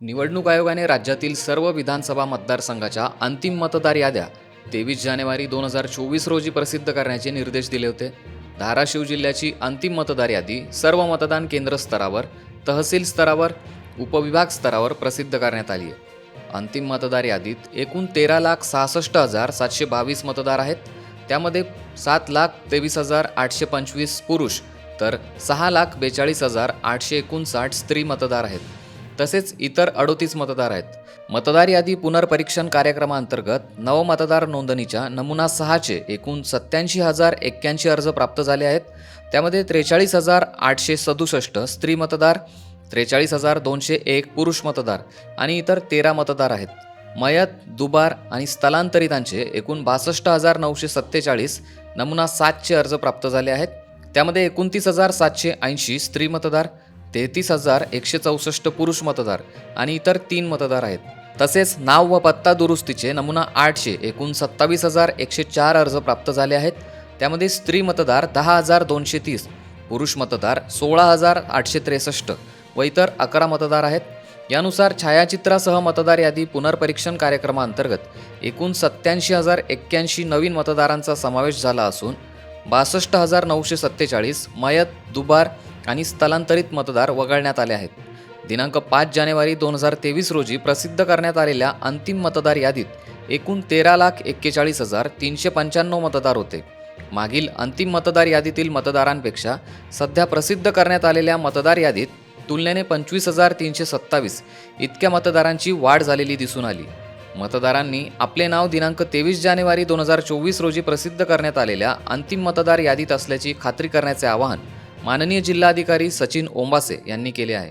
निवडणूक आयोगाने राज्यातील सर्व विधानसभा मतदारसंघाच्या अंतिम मतदार याद्या तेवीस जानेवारी दोन हजार चोवीस रोजी प्रसिद्ध करण्याचे निर्देश दिले होते. धाराशिव जिल्ह्याची अंतिम मतदार यादी सर्व मतदान केंद्र स्तरावर तहसील स्तरावर उपविभाग स्तरावर प्रसिद्ध करण्यात आली आहे. अंतिम मतदार यादीत एकूण तेरा लाख सहासष्ट हजार सातशे बावीस मतदार आहेत. त्यामध्ये सात लाख तेवीस हजार आठशे पंचवीस पुरुष तर सहा लाख बेचाळीस हजार आठशे एकोणसाठ स्त्री मतदार आहेत. तसेच इतर अडोतीस मतदार आहेत. मतदार यादी पुनर्परीक्षण कार्यक्रमाअंतर्गत नवमतदार नोंदणीच्या नमुना सहाचे एकूण सत्याऐंशी हजार एक्क्याऐंशी अर्ज प्राप्त झाले आहेत. त्यामध्ये त्रेचाळीस हजार आठशे सदुसष्ट स्त्री मतदार त्रेचाळीस हजार दोनशे एक पुरुष मतदार आणि इतर तेरा मतदार आहेत. मयत दुबार आणि स्थलांतरितांचे एकूण बासष्ट हजार नऊशे सत्तेचाळीस नमुना सातचे अर्ज प्राप्त झाले आहेत. त्यामध्ये एकोणतीस हजार सातशे ऐंशी स्त्री मतदार तेहतीस हजार एकशे चौसष्ट पुरुष मतदार आणि इतर तीन मतदार आहेत. तसेच नाव व पत्ता दुरुस्तीचे नमुना आठशे एकूण सत्तावीस हजार एकशे चार अर्ज प्राप्त झाले आहेत. त्यामध्ये स्त्री मतदार दहा हजार दोनशे तीस पुरुष मतदार सोळा हजार आठशे त्रेसष्ट व इतर अकरा मतदार आहेत. यानुसार छायाचित्रासह मतदार यादी पुनर्परीक्षण कार्यक्रमाअंतर्गत एकूण सत्याऐंशी हजार एक्क्याऐंशी नवीन मतदारांचा समावेश झाला असून बासष्ट हजार नऊशे सत्तेचाळीस मयत दुबार आणि स्थलांतरित मतदार वगळण्यात आले आहेत. दिनांक पाच जानेवारी दोन हजार तेवीस रोजी प्रसिद्ध करण्यात आलेल्या अंतिम मतदार यादीत एकूण तेरा लाख एक्केचाळीस हजार तीनशे पंच्याण्णव मतदार होते. मागील अंतिम मतदार यादीतील मतदारांपेक्षा सध्या प्रसिद्ध करण्यात आलेल्या मतदार यादीत तुलनेने पंचवीस हजार तीनशे सत्तावीस इतक्या मतदारांची वाढ झालेली दिसून आली. मतदारांनी आपले नाव दिनांक तेवीस जानेवारी दोन हजार चोवीस रोजी प्रसिद्ध करण्यात आलेल्या अंतिम मतदार यादीत असल्याची खात्री करण्याचे आवाहन माननीय जिल्हाधिकारी सचिन ओंबासे यांनी केले आहे.